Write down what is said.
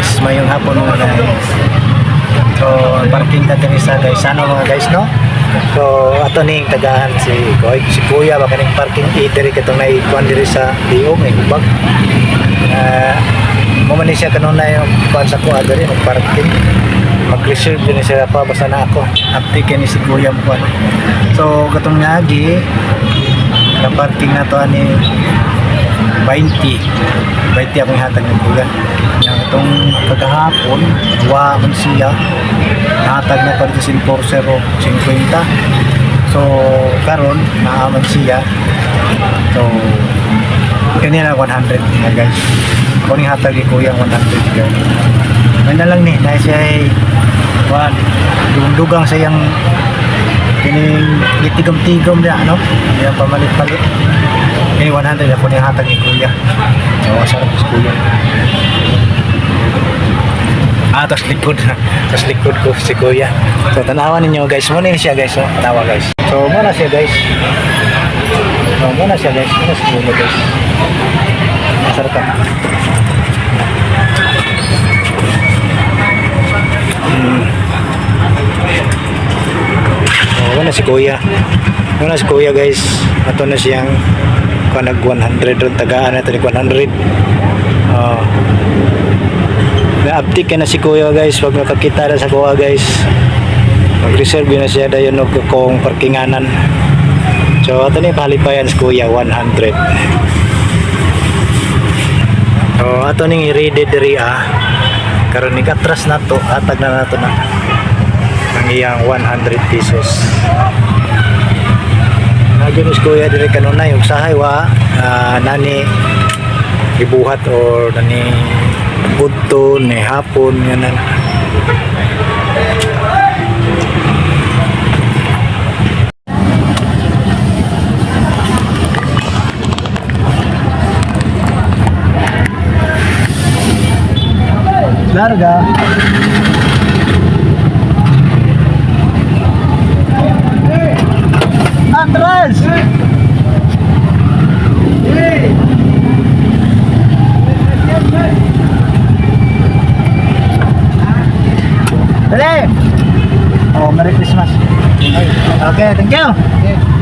guys, mayong hapon mga guys. So, parking ta diri sa guys, ano mga guys, no? So, ato ning tagahan si Koy, si Kuya baka ning parking diri katong na ikuan diri sa Liong, may hubag. Ah, mo man ni siya kanunay yung kuan sa kuha diri mag parking. Mag-reserve din siya pa basta na ako. Uptake ni si Kuya mo. So, katong ngagi na parking na to ani 20 20 akong hatag ng kuya yang itong kagahapon wa man siya. Nahatag na para sa enforcer o 50 so karon naaman siya. So kanina 100 na guys. Ako ni hatag ni kuya 100 guys. May na lang ni na siya ay wan dugang sa yang kining gitigom-tigom na ano? Yung pamalit-palit ini 100 ako ni hatag ni kuya. So sarap ah tas likod tas likod ko si kuya so tanawan ninyo guys muna siya guys so tanawa guys so muna siya guys so muna siya guys muna si kuya guys masarap ka Hmm. Oh, wala si kuya. Wala si kuya guys. Ato na siyang kung nag 100 ron tagaan na ito 100. Oh. Na-uptick ka na si kuya guys. Pag nakakita na sa kuya guys. Mag-reserve na siya dayon og kung parkinganan. So ato ni palipayan si kuya 100. So ato ning i-ready diri ah. Karon ni katras na to, atag na nato na ang iyang 100 pesos. Nagyan is kuya dire kanunay ug sahay wa ah, nani ibuhat or nani uto ni hapon ganun ya, larga. Atrás Dali! Oh, Merry Christmas. Okay, thank you.